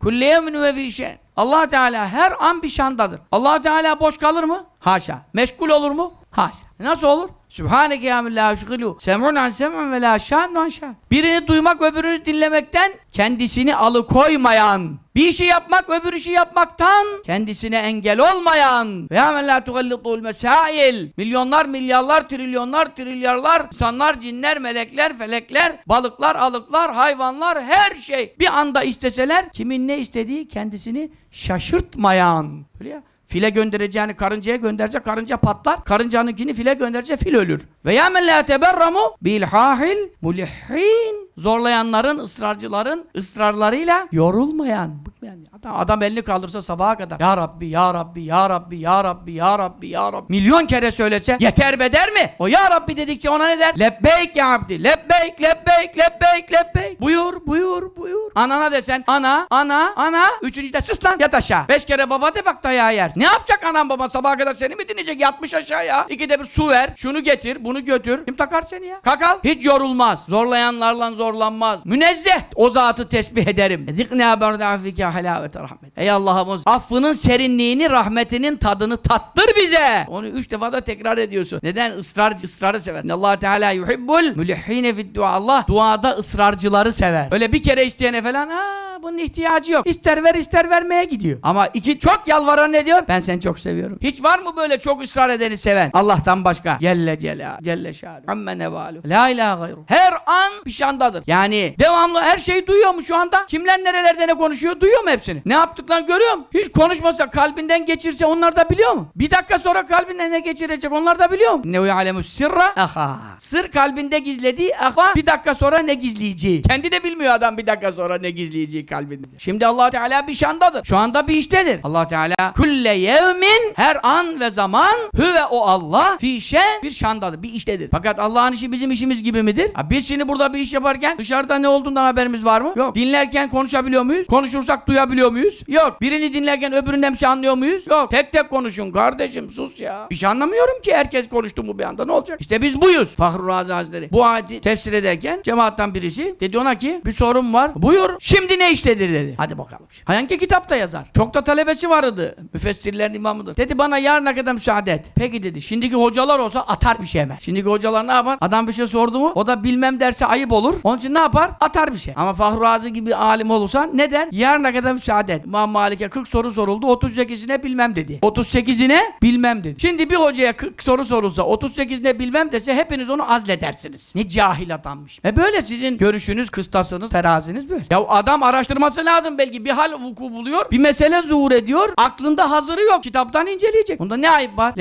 Kulle yevmin ve fi şen. Allah Teala her an bir şandadır. Allah Teala boş kalır mı? Haşa. Meşgul olur mu? Haşa. Nasıl olur? Sübhaneke ya min la yushgilu. Sem'un an sem'un ve la şan an şan. Birini duymak öbürünü dinlemekten kendisini alıkoymayan. Bir işi yapmak öbür işi yapmaktan kendisine engel olmayan. Ve ya men la tugallitul mesail. Milyonlar, milyarlar, trilyonlar, trilyarlar, insanlar, cinler, melekler, felekler, balıklar, alıklar, hayvanlar, her şey bir anda isteseler kimin ne istediği kendisini şaşırtmayan. Öyle ya. File göndereceğini karıncaya gönderecek, karınca patlar. Karıncanınkini file gönderecek, fil ölür. Ve ya men la teberramu bilhahil mulihhin. Zorlayanların, ısrarcıların ısrarlarıyla yorulmayan, bıkmayan. Adam, adam elini kaldırsa sabaha kadar. Ya Rabbi, Ya Rabbi, Ya Rabbi, Ya Rabbi, Ya Rabbi, Ya Rabbi. Milyon kere söylese yeter be der mi? O Ya Rabbi dedikçe ona ne der? Lebbeyk ya Abdi, lebbeyk, lebbeyk, lebbeyk, lebbeyk. Buyur, buyur, buyur. Anana desen, ana, ana, ana. Üçüncü de sus lan, yat aşağı. Beş kere baba de bak dayağı yer. Ne yapacak anam baban sabaha kadar seni mi dinleyecek? Yatmış aşağıya. İkide bir su ver, şunu getir, bunu götür. Kim takar seni ya? Kakal. Hiç yorulmaz. Zorlayanlarla zorlanmaz. Münezzeh. O zatı tesbih ederim. Zikna berdafike halavete rahmet. Ey Allah'ımız affının serinliğini, rahmetinin tadını tattır bize. Onu üç defa da tekrar ediyorsun. Neden? Israr, ısrarı sever. Allah Teala yuhibbul mülihhine fid dua. Allah duada ısrarcıları sever. Öyle bir kere isteyene falan ha bunun ihtiyacı yok. İster ver ister vermeye gidiyor. Ama iki çok yalvaran ne diyor? Ben seni çok seviyorum. Hiç var mı böyle çok ısrar edeni seven? Allah'tan başka. Celle Celal. Celle Şalu. Amme nevalu. La ilahe gayru. Her an pişandadır. Yani devamlı her şeyi duyuyor mu şu anda? Kimler nerelerde ne konuşuyor? Duyuyor mu hepsini? Ne yaptıklarını görüyor mu? Hiç konuşmasa kalbinden geçirse onlar da biliyor mu? Bir dakika sonra kalbinden ne geçirecek onlar da biliyor mu? Ne ya'lemu sirra aha. Sır kalbinde gizlediği aha bir dakika sonra ne gizleyeceği. Kendi de bilmiyor adam bir dakika sonra ne gizleyeceği kalbinde. Şimdi Allah Teala bir şandadır. Şu anda bir iştedir. Allah Teala kulle yevmin her an ve zaman hüve o Allah fi şen bir şandadır. Bir iştedir. Fakat Allah'ın işi bizim işimiz gibi midir? Ha, biz şimdi burada bir iş yaparken dışarıda ne olduğundan haberimiz var mı? Yok. Dinlerken konuşabiliyor muyuz? Konuşursak duyabiliyor muyuz? Yok. Birini dinlerken öbüründen bir şey anlıyor muyuz? Yok. Tek tek konuşun kardeşim sus ya. Bir şey anlamıyorum ki herkes konuştu mu bir anda ne olacak? İşte biz buyuz. Fahru Razi Hazretleri. Bu ayeti tefsir ederken cemaattan birisi dedi ona ki bir sorun var. Buyur. Şimdi ne iştedir dedi. Hadi bakalım. Hangi kitapta yazar? Çok da talebesi vardı. Müfessirlerin imamıdır. Dedi bana yarına kadar müsaade et. Peki dedi. Şimdiki hocalar olsa atar bir şey hemen. Şimdiki hocalar ne yapar? Adam bir şey sordu mu? O da bilmem derse ayıp olur. Onun için ne yapar? Atar bir şey. Ama Fahru Razi gibi alim olursa ne der? Yarına kadar müsaade et. İmam Malik'e 40 soru soruldu. 38'ine bilmem dedi. 38'ine bilmem dedi. Şimdi bir hocaya 40 soru sorulsa 38'ine bilmem dese hepiniz onu azledersiniz. Ne cahil adammış. E böyle sizin görüşünüz, kıstasınız, teraziniz böyle. Ya adam araştırması lazım belki. Bir hal vuku buluyor. Bir mesele zuhur ediyor. Aklında hazırı yok. Kitaptan inceleyecek. Bunda ne ayıp var?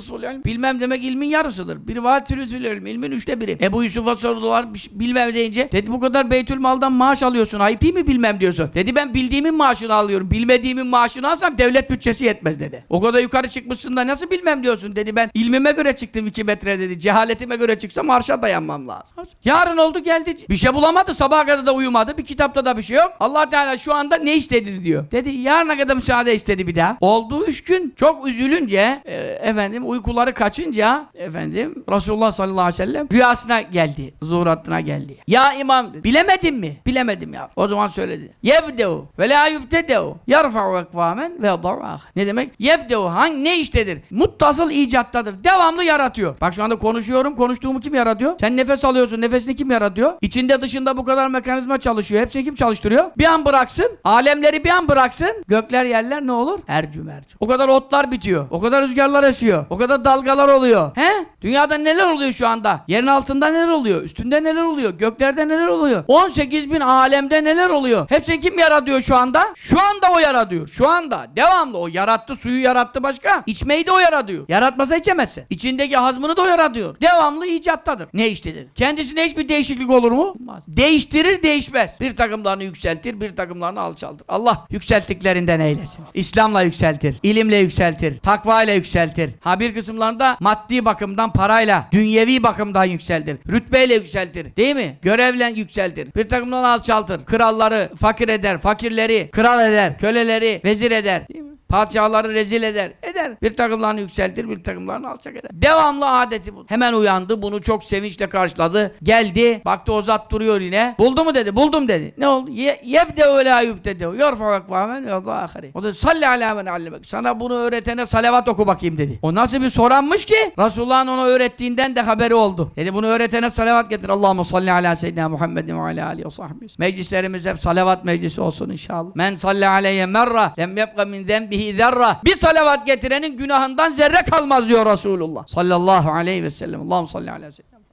Sul ilm. Bilmem demek ilmin yarısıdır. Bir vatürüzül ilm. İlmin üçte biri. Ebu Yusuf'a sordular. Bilmem deyince. Dedi bu kadar Beytül Mal'dan maaş alıyorsun. Ayıp değil mi bilmem diyorsun. Dedi ben bildiğimin maaşını alıyorum. Bilmediğimin maaşını alsam devlet bütçesi yetmez dedi. O kadar yukarı çıkmışsın da nasıl bilmem diyorsun dedi. Ben ilmime göre çıktım iki metre dedi. Cehaletime göre çıksam arşa dayanmam lazım. Yarın oldu geldi. Bir şey bulamadı. Sabaha kadar da uyumadı. Bir kitapta da bir şey yok. Allah Teala şu anda ne istedi diyor. Dedi yarına kadar müsaade istedi bir daha. Oldu üç gün. Çok üzülünce e, efendim uykuları kaçınca efendim Resulullah sallallahu aleyhi ve sellem rüyasına geldi. Zuhuratına geldi. Ya imam dedi. Bilemedin mi? Bilemedim ya. O zaman söyledi. Yebdev ve la yubtedev yarfa'u ekvamen ve yad'u ahar. Ne demek? Yebdev hangi ne iştedir? Muttasıl icattadır. Devamlı yaratıyor. Bak şu anda konuşuyorum. Konuştuğumu kim yaratıyor? Sen nefes alıyorsun. Nefesini kim yaratıyor? İçinde dışında bu kadar mekanizma çalışıyor. Hepsini kim çalıştırıyor? Bir an bıraksın. Alemleri bir an bıraksın. Gökler yerler ne olur? Ercü mercü. O kadar otlar bitiyor. O kadar rüzgarlar esiyor. O kadar dalgalar oluyor. He? Dünyada neler oluyor şu anda? Yerin altında neler oluyor? Üstünde neler oluyor? Göklerde neler oluyor? 18 bin alemde neler oluyor? Hepsini kim yaratıyor şu anda? Şu anda o yaratıyor. Şu anda. Devamlı o yarattı. Suyu yarattı başka. İçmeyi de o yaratıyor. Yaratmasa içemezsin. İçindeki hazmını da o yaratıyor. Devamlı icattadır. Ne iştedir? Kendisine hiçbir değişiklik olur mu? Olmaz. Değiştirir değişmez. Bir takımlarını yükseltir, bir takımlarını alçaltır. Allah yükselttiklerinden eylesin. İslam'la yükseltir, ilimle yükseltir, takva ile yükseltir. Ha bir kısımlarında maddi bakımdan parayla, dünyevi bakımdan yükseltir. Rütbeyle yükseltir. Değil mi? Görevle yükseltir. Bir takımdan alçaltır. Kralları fakir eder, fakirleri kral eder, köleleri vezir eder. Değil mi? Padişahları rezil eder. Eder. Bir takımlarını yükseltir, bir takımlarını alçak eder. Devamlı adeti bu. Hemen uyandı. Bunu çok sevinçle karşıladı. Geldi. Baktı o zat duruyor yine. Buldu mu dedi. Buldum dedi. Ne oldu? Ye, yebde öyle ayıp dedi. Yorfa ekvamen ve ahari. O da salli ala men allemek. Sana bunu öğretene salavat oku bakayım dedi. O nasıl bir soranmış ki? Resulullah'ın ona öğrettiğinden de haberi oldu. Dedi bunu öğretene salavat getir. Allahümme salli ala seyyidina Muhammedin ve ala alihi ve sahbihi. Meclislerimiz hep salavat meclisi olsun inşallah. Men salli aleyye merra lem yebqa min zenbihi zerra. Bir salavat getirenin günahından zerre kalmaz diyor Resulullah. Sallallahu aleyhi ve sellem. Allahümme salli ala seyyidina Muhammed.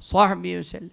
Sahbihi ve sellem.